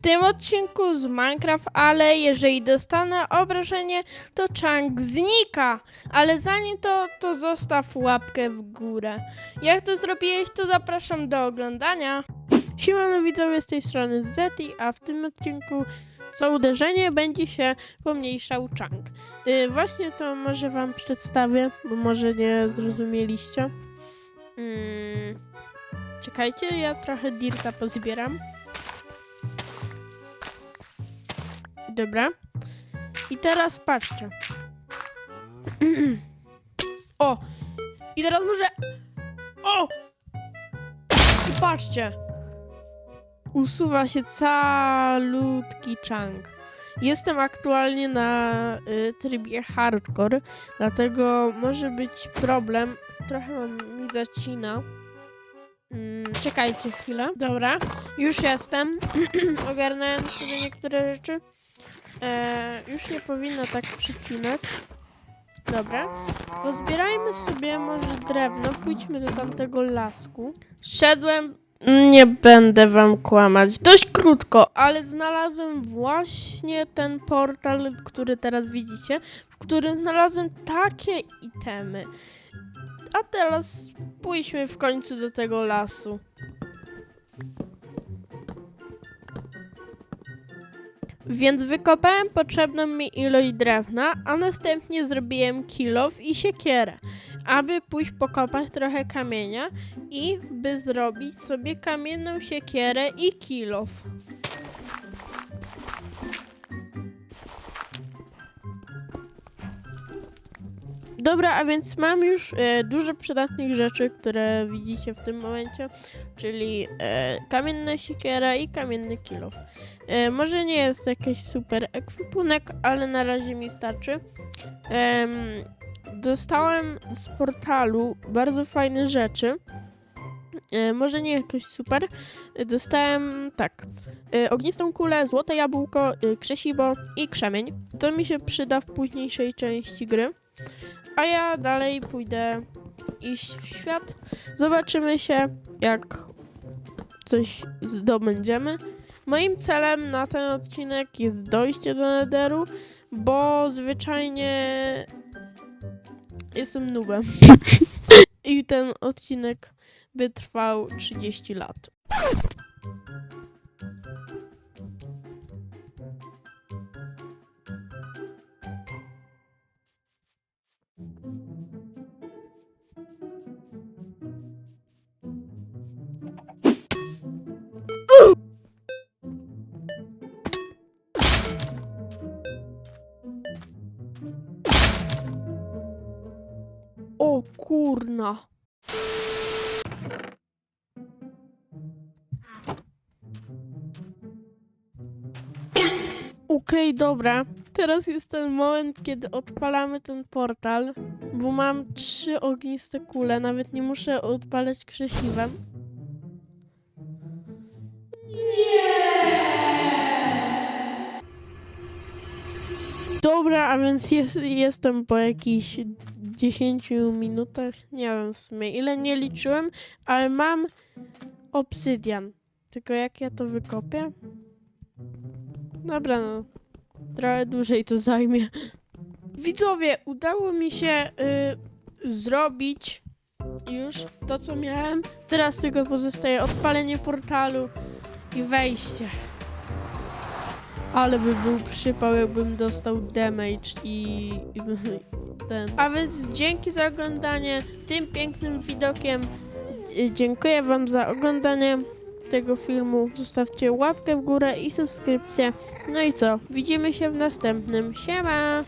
w tym odcinku z Minecraft, ale jeżeli dostanę obrażenie, to Chunk znika. Ale zanim to, to zostaw łapkę w górę. Jak to zrobiłeś, to zapraszam do oglądania. Siemano widzowie z tej strony Zeti, a w tym odcinku co uderzenie będzie się pomniejszał Chunk. Yy, właśnie to może wam przedstawię, bo może nie zrozumieliście. Mm, czekajcie, ja trochę dirta pozbieram. Dobra. I teraz patrzcie. O! I teraz może... O! I patrzcie. Usuwa się calutki chunk. Jestem aktualnie na y, trybie hardcore, dlatego może być problem. Trochę mi zacina. Mm, czekajcie chwilę. Dobra, już jestem. Ogarnąłem sobie niektóre rzeczy. E, już nie powinno tak przycinać. Dobra. Pozbierajmy sobie może drewno. Pójdźmy do tamtego lasku. Szedłem. Nie będę wam kłamać. Dość krótko, ale znalazłem właśnie ten portal, który teraz widzicie, w którym znalazłem takie itemy. A teraz pójdźmy w końcu do tego lasu. Więc wykopałem potrzebną mi ilość drewna, a następnie zrobiłem kilof i siekierę, aby pójść pokopać trochę kamienia i by zrobić sobie kamienną siekierę i kilof. Dobra, a więc mam już e, dużo przydatnych rzeczy, które widzicie w tym momencie, czyli e, kamienna siekiera i kamienny kilof. E, może nie jest jakiś super ekwipunek, ale na razie mi starczy. Em, dostałem z portalu bardzo fajne rzeczy. E, może nie jakoś super. E, Dostałem tak. E, ognistą kulę, złote jabłko, e, krzesiwo i krzemień. To mi się przyda w późniejszej części gry. A ja dalej pójdę iść w świat. Zobaczymy się, jak coś zdobędziemy. Moim celem na ten odcinek jest dojście do Netheru, bo zwyczajnie jestem nubem. I ten odcinek by trwał 30 lat. O kurna. Okej, dobra. Teraz jest ten moment, kiedy odpalamy ten portal, bo mam trzy ogniste kule, nawet nie muszę odpalać krzesiwem. Dobra, a więc jest, jestem po jakichś 10 minutach, nie wiem w sumie ile nie liczyłem, ale mam obsydian. Tylko jak ja to wykopię? Dobra, no. Trochę dłużej to zajmie. Widzowie, udało mi się y, zrobić już to, co miałem. Teraz tylko pozostaje odpalenie portalu i wejście. Ale by był przypał, jakbym dostał damage i, i ten. A więc dzięki za oglądanie tym pięknym widokiem. Y, Dziękuję Wam za oglądanie tego filmu. Zostawcie łapkę w górę i subskrypcję. No i co? Widzimy się w następnym. Siema!